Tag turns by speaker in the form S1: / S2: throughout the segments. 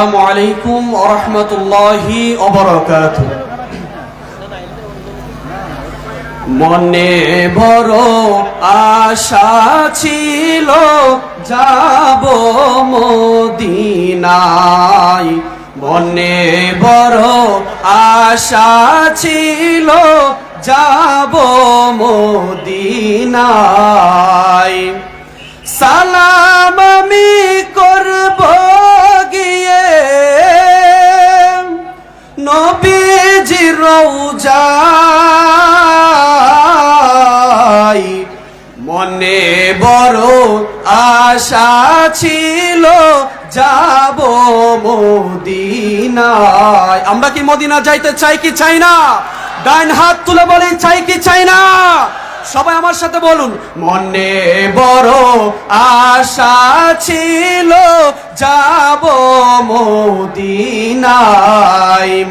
S1: আসসালামু আলাইকুম ওরহমতুল্লাহি অবরকাত মনে বড় আশা ছিল, যাব মদিনায়। মনে বড় আশা ছিল, যাব মদিনায়। সালাম আমি নবীজি রৌজাই মনে বড় আশা ছিল, যাব মদিনায়। আমরা কি মদিনা যাইতে চাই কি চাই না? ডাইন হাত তুলে বলেন, চাই কি চাই না? সবাই আমার সাথে বলুন, মনে বড় আশা ছিল, যাব মদিনায়।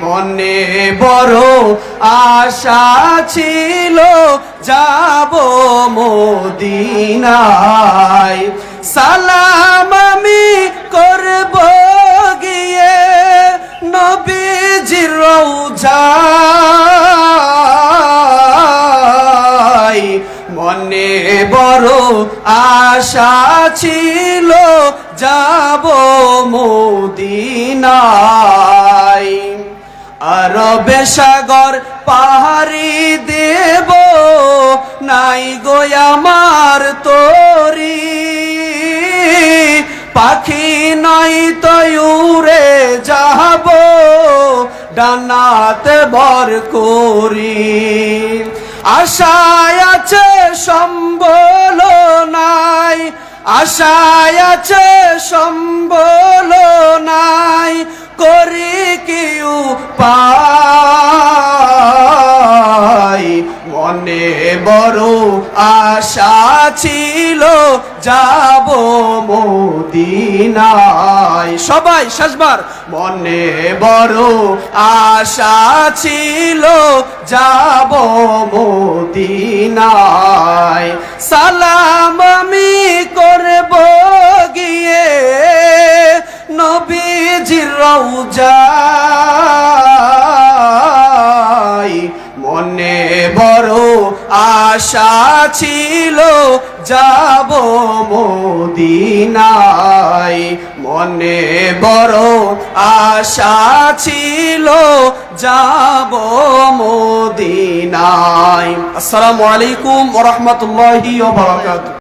S1: মনে বড় আশা ছিল, যাব মদিনায়। সালাম আমি করব গিয়ে, নবীজির রৌজায় মনে বড় আশা ছিল, যাব মদিনায়। আরবে সাগর পাহাড়ি দেব, নাই গো আমার তোরি। পাখি নাই তয়ুরে যাব, ডানাতে বর করি। আশায় আছে সম্বল নাই আশায় আছে সম্বল নাই করি কিউ পাই মনে বড় আশা ছিল, যাব মদিনায়। সবাই শেষবার। মনে বড় আশা ছিল, যাব মদিনায়। সালাম আমি করব গিয়ে, নবীজির রৌজাই আশা ছিল যাব মদিনায়। মনে বড় আশা ছিল যাব মদিনায়। আসসালামু আলাইকুম ওরহমতুল্লাহি ওয়া বারাকাতুহু।